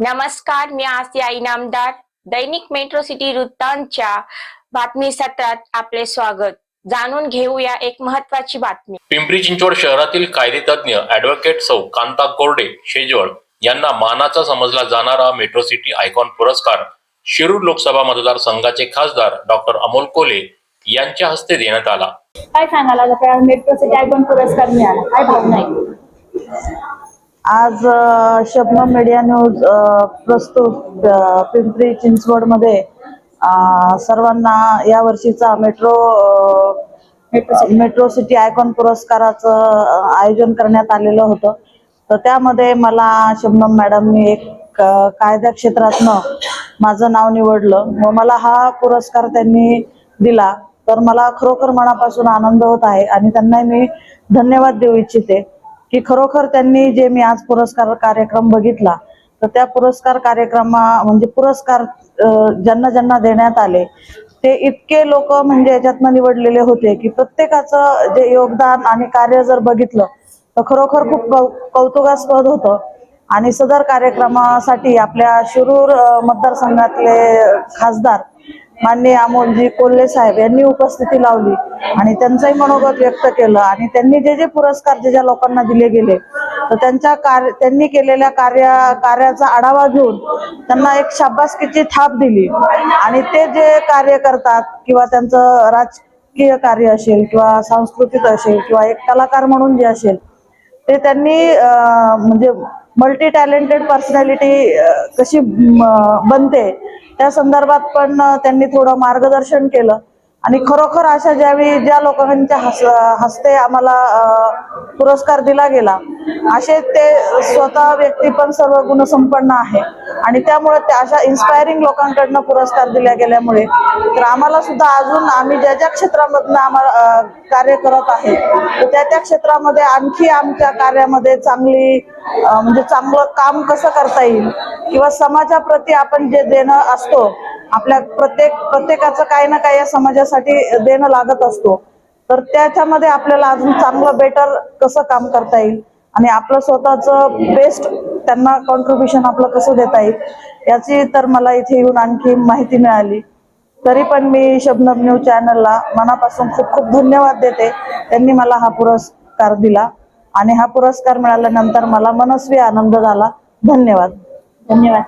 नमस्कार मी आसिया इनामदार दैनिक metro city वृत्तांतच्या बातमी सत्रात आपले स्वागत. जाणून घेऊया एक महत्वाची बातमी. पिंपरी चिंचवड शहरातील कायदेतज्ञ ॲडव्होकेट सौ कांता कोरडे शेजवळ यांना मानाचा समजला जाणारा मेट्रो सिटी आयकॉन पुरस्कार शिरूर लोकसभा मतदारसंघाचे खासदार डॉक्टर अमोल कोले यांच्या हस्ते देण्यात आला. काय आपल्याला मेट्रो सिटी आयकॉन पुरस्कार मिळाला. काय भावना आज शबनम मीडिया न्यूज प्रस्तुत पिंपरी चिंचवडमध्ये सर्वांना या वर्षीचा मेट्रो मेट्रो सिटी. आयकॉन पुरस्काराचं आयोजन करण्यात आलेलं होतं. तर त्यामध्ये मला शबनम मॅडमनी एक अ, कायदा क्षेत्रातनं माझं नाव निवडलं. व मला हा पुरस्कार त्यांनी दिला. तर मला खरोखर मनापासून आनंद होत आहे आणि त्यांना मी धन्यवाद देऊ इच्छिते. की खरोखर त्यांनी जे मी आज पुरस्कार कार्यक्रम बघितला तर त्या पुरस्कार कार्यक्रमा म्हणजे पुरस्कार ज्यांना ज्यांना देण्यात आले ते इतके लोक म्हणजे याच्यातनं निवडलेले होते की प्रत्येकाचं जे योगदान आणि कार्य जर बघितलं तर खरोखर खूप कौतुकास्पद होतं. आणि सदर कार्यक्रमासाठी आपल्या शिरूर मतदारसंघातले खासदार माननीय अमोलजी कोल्हे साहेब यांनी उपस्थिती लावली आणि त्यांचंही मनोगत व्यक्त केलं आणि त्यांनी जे जे पुरस्कार जे ज्या लोकांना दिले गेले तर त्यांच्या कार्य त्यांनी केलेल्या कार्या कार्याचा आढावा घेऊन त्यांना एक शाबासकीची थाप दिली. आणि ते जे कार्य करतात किंवा त्यांचं राजकीय कार्य असेल किंवा सांस्कृतिक असेल किंवा एक कलाकार म्हणून जे असेल ते त्यांनी म्हणजे मल्टी टॅलेंटेड पर्सनॅलिटी कशी बनते त्या संदर्भात पण त्यांनी थोडं मार्गदर्शन केलं. आणि खरोखर अशा ज्यावेळी ज्या लोकांच्या हस हस्ते आम्हाला पुरस्कार दिला गेला असे ते स्वतः व्यक्ती पण सर्व गुणसंपन्न आहे. आणि त्यामुळे त्या अशा इन्स्पायरिंग लोकांकडनं पुरस्कार दिल्या गेल्यामुळे तर आम्हाला सुद्धा अजून आम्ही ज्या ज्या क्षेत्रामधनं आम्हाला कार्य करत आहे तर त्या त्या क्षेत्रामध्ये आणखी आमच्या कार्यामध्ये चांगली म्हणजे चांगलं काम कसं करता येईल किंवा समाजाप्रती आपण जे देणं असतो आपल्या प्रत्येक प्रत्येकाचं काही ना काही या समाजासाठी देणं लागत असतो तर त्याच्यामध्ये आपल्याला अजून चांगलं बेटर कसं काम करता येईल? आणि आपलं स्वतःचं बेस्ट त्यांना कॉन्ट्रीब्युशन आपलं कसं देता येईल याची तर मला इथे येऊन आणखी माहिती मिळाली. तरी पण मी शबनम न्यूज चॅनलला मनापासून खूप खूप धन्यवाद देते. त्यांनी मला हा पुरस्कार दिला आणि हा पुरस्कार मिळाल्यानंतर मला मनस्वी आनंद झाला. धन्यवाद. धन्यवाद.